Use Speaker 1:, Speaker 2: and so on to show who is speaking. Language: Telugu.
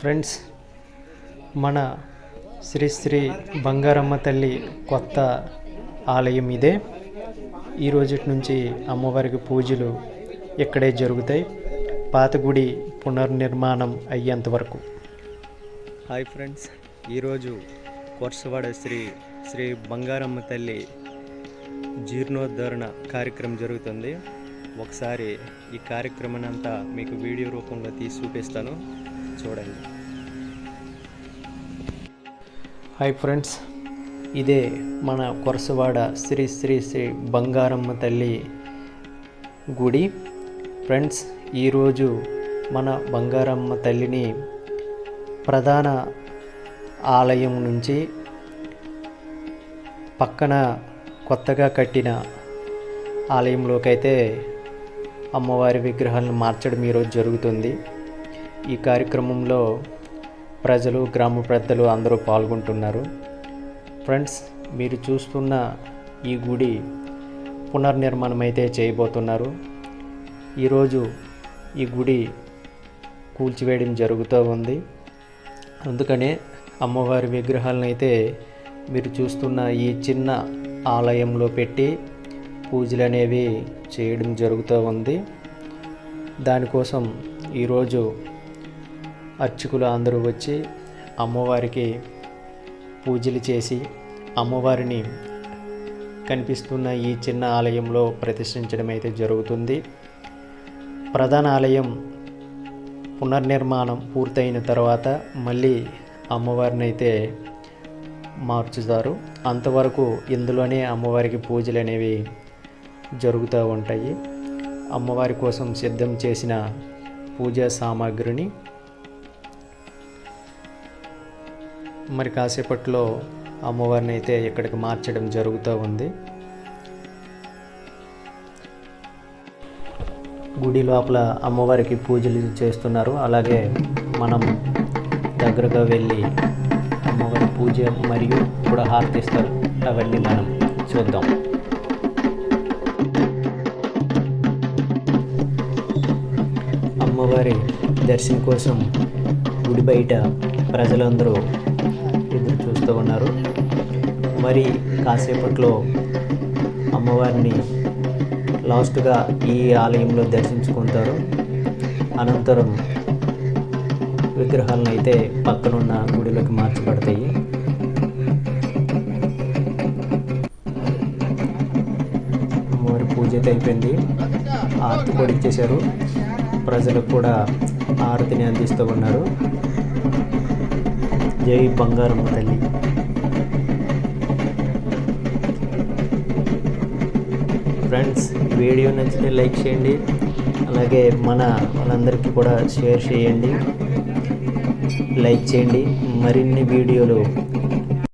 Speaker 1: ఫ్రెండ్స్ మన శ్రీ శ్రీ బంగారమ్మ తల్లి కొత్త ఆలయం ఇదే. ఈ రోజుటి నుంచి అమ్మవారికి పూజలు ఇక్కడే జరుగుతాయి. పాత గుడి పునర్నిర్మాణం అయ్యేంత వరకు. హాయ్ ఫ్రెండ్స్ ఈరోజు కొర్సవాడ శ్రీ శ్రీ బంగారమ్మ తల్లి జీర్ణోద్ధరణ కార్యక్రమం జరుగుతుంది. ఒకసారి ఈ కార్యక్రమాన్ని అంతా మీకు వీడియో రూపంలో తీసి చూపిస్తాను. చూడండి. హాయ్ ఫ్రెండ్స్ ఇదే మన కొరసవాడ శ్రీ శ్రీ శ్రీ బంగారమ్మ తల్లి గుడి. ఫ్రెండ్స్ ఈరోజు మన బంగారమ్మ తల్లిని ప్రధాన ఆలయం నుంచి పక్కన కొత్తగా కట్టిన ఆలయంలోకైతే అమ్మవారి విగ్రహాలను మార్చడం ఈరోజు జరుగుతుంది. ఈ కార్యక్రమంలో ప్రజలు గ్రామ పెద్దలు అందరూ పాల్గొంటున్నారు. ఫ్రెండ్స్ మీరు చూస్తున్న ఈ గుడి పునర్నిర్మాణం అయితే చేయబోతున్నారు. ఈరోజు ఈ గుడి కూల్చివేయడం జరుగుతూ ఉంది. అందుకనే అమ్మవారి విగ్రహాలను అయితే మీరు చూస్తున్న ఈ చిన్న ఆలయంలో పెట్టి పూజలు అనేవి చేయడం జరుగుతూ ఉంది. దానికోసం ఈరోజు అర్చకులు అందరూ వచ్చి అమ్మవారికి పూజలు చేసి అమ్మవారిని కనిపిస్తున్న ఈ చిన్న ఆలయంలో ప్రతిష్ఠించడం అయితే జరుగుతుంది. ప్రధాన ఆలయం పునర్నిర్మాణం పూర్తయిన తర్వాత మళ్ళీ అమ్మవారిని అయితే మార్చుతారు. అంతవరకు ఇందులోనే అమ్మవారికి పూజలు అనేవి జరుగుతూ ఉంటాయి. అమ్మవారి కోసం సిద్ధం చేసిన పూజా సామాగ్రిని మరి కాసేపట్లో అమ్మవారిని అయితే ఇక్కడికి మార్చడం జరుగుతూ ఉంది. గుడి లోపల అమ్మవారికి పూజలు చేస్తున్నారు. అలాగే మనం దగ్గరగా వెళ్ళి అమ్మవారి పూజ మరియు కూడా హారతిస్తారు అవన్నీ మనం చూద్దాం. అమ్మవారి దర్శనం కోసం గుడి బయట ప్రజలందరూ ఎదురు ఉన్నారు. మరి కాసేపట్లో అమ్మవారిని లాస్ట్గా ఈ ఆలయంలో దర్శించుకుంటారు. అనంతరం విగ్రహాలను అయితే పక్కనున్న గుడిలోకి మార్చబడతాయి. అమ్మవారి పూజ అయితే అయిపోయింది. ఆర్తి కూడా ఇచ్చేశారు. ప్రజలకు కూడా ఆరతిని అందిస్తూ ఉన్నారు. జై బంగారం తల్లి. ఫ్రెండ్స్ వీడియో నచ్చితే లైక్ చేయండి. అలాగే మన వాళ్ళందరికీ కూడా షేర్ చేయండి. లైక్ చేయండి. మరిన్ని వీడియోలు